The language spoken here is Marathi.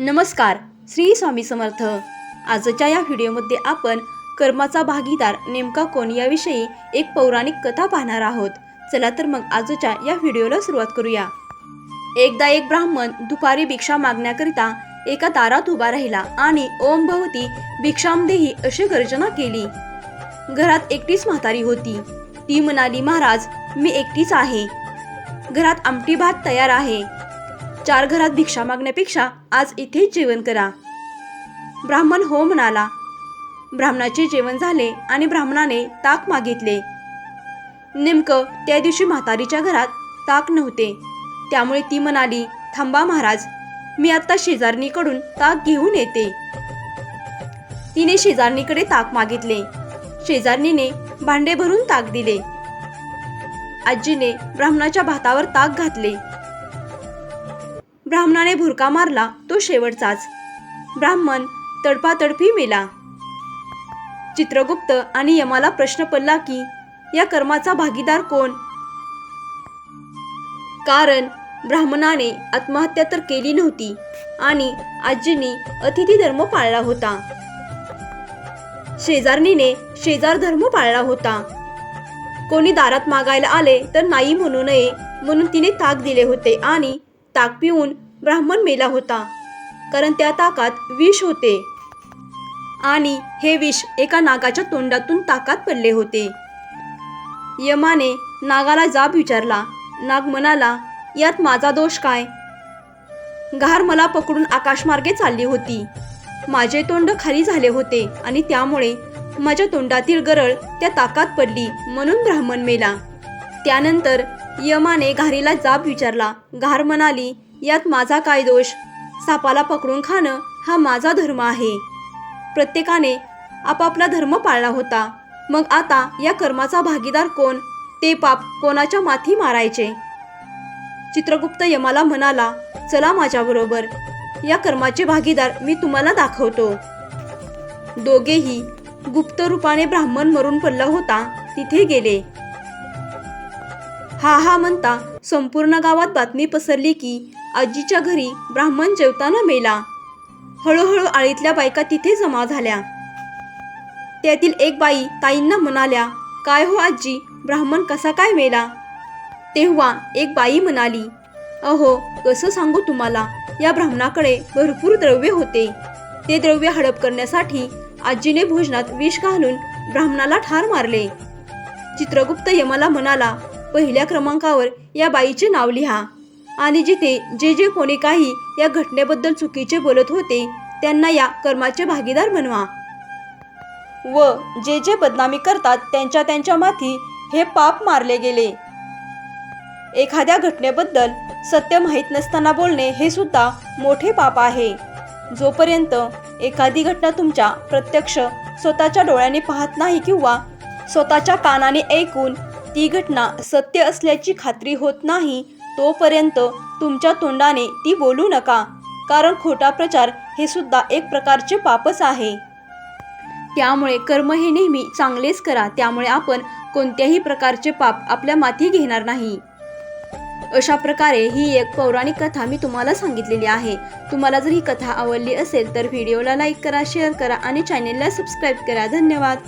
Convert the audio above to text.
नमस्कार श्री स्वामी समर्थ. आजच्या या व्हिडिओमध्ये आपण कर्माचा भागीदार नेमका कोण याविषयी एक पौराणिक कथा पाहणार आहोत. चला तर मग आजच्या या व्हिडिओला सुरुवात करूया. एकदा एक ब्राह्मण दुपारी भिक्षा मागण्याकरिता एका दारात उभा राहिला आणि ओम भवती भिक्षाम देही अशी गर्जना केली. घरात एकटीच म्हातारी होती. ती म्हणाली महाराज मी एकटीच आहे. घरात आमटी भात तयार आहे. चार घरात भिक्षा मागण्यापेक्षा आज इथेच जेवण करा. ब्राह्मण हो म्हणाला. ब्राह्मणाचे जेवण झाले आणि ब्राह्मणाने ताक मागितले. नेमकं त्या दिवशी म्हातारीच्या घरात ताक नव्हते. त्यामुळे ती म्हणाली थांबा महाराज मी आत्ता शेजारणीकडून ताक घेऊन येते. तिने शेजारणीकडे ताक मागितले. शेजारणीने भांडे भरून ताक दिले. आजीने ब्राह्मणाच्या भातावर ताक घातले. ब्राह्मणाने भुरका मारला तो शेवटचाच. ब्राह्मण तडपातडपी मेला. चित्रगुप्त आणि यमाला प्रश्न पडला की या कर्माचा भागीदार कोण? कारण ब्राह्मणाने आत्महत्या तर केली नव्हती आणि आजींनी अतिथी धर्म पाळला होता. शेजारणीने शेजार धर्म पाळला होता. कोणी दारात मागायला आले तर नाही म्हणू नये म्हणून तिने ताक दिले होते आणि ताक पिऊन ब्राह्मण मेला होता. कारण त्या ताकात विष होते. आणि हे विष एका नागाच्या तोंडातून ताकात पडले होते. यमाने नागाला जाब विचारला. नाग म्हणाला यात माझा दोष काय? घार मला पकडून आकाशमार्गे चालली होती. माझे तोंड खाली झाले होते आणि त्यामुळे माझ्या तोंडातील गरळ त्या ताकात पडली म्हणून ब्राह्मण मेला. त्यानंतर यमाने घारीला जाब विचारला. घार म्हणाली यात माझा काय दोष? सापाला पकडून खाणं हा माझा धर्म आहे. प्रत्येकाने आपापला धर्म पाळला होता. मग आता या कर्माचा भागीदार कोण? ते पाप कोणाच्या माथी मारायचे? चित्रगुप्त यमाला म्हणाला चला माझ्याबरोबर या कर्माचे भागीदार मी तुम्हाला दाखवतो. दोघेही गुप्त रूपाने ब्राह्मण मरून पडला होता. तिथे गेले. हा हा म्हणता संपूर्ण गावात बातमी पसरली की आजीच्या घरी ब्राह्मण जेवताना मेला. हळूहळू आळीतल्या बायका तिथे जमा झाल्या. त्यातील एक बाई ताईंना म्हणाल्या काय हो आजी? ब्राह्मण कसा काय मेला? तेव्हा एक बाई म्हणाली अहो कसं सांगू तुम्हाला? या ब्राह्मणाकडे भरपूर द्रव्य होते. ते द्रव्य हडप करण्यासाठी आजीने भोजनात विष घालून ब्राह्मणाला ठार मारले. चित्रगुप्त यमाला म्हणाला पहिल्या क्रमांकावर या बाईचे नाव लिहा. आणि जिथे जे जे कोणी काही या घटनेबद्दल चुकीचे बोलत होते त्यांना या कर्माचे भागीदार बनवा. व जे जे बदनामी करतात त्यांच्या त्यांच्या माथी हे पाप मारले गेले. एखाद्या घटनेबद्दल सत्य माहीत नसताना बोलणे हे सुद्धा मोठे पाप आहे. जोपर्यंत एखादी घटना तुमच्या प्रत्यक्ष स्वतःच्या डोळ्याने पाहत नाही किंवा स्वतःच्या कानाने ऐकून ती घटना सत्य असल्याची खात्री होत नाही तोपर्यंत तुमच्या तोंडाने ती बोलू नका. कारण खोटा प्रचार हे सुद्धा एक प्रकारचे पापच आहे. त्यामुळे कर्म हे नेहमी चांगलेच करा त्यामुळे आपण कोणत्याही प्रकारचे पाप आपल्या माथी घेणार नाही. अशा प्रकारे ही एक पौराणिक कथा मी तुम्हाला सांगितलेली आहे. तुम्हाला जर ही कथा आवडली असेल तर व्हिडिओला लाईक करा शेअर करा आणि चॅनेलला सबस्क्राईब करा. धन्यवाद.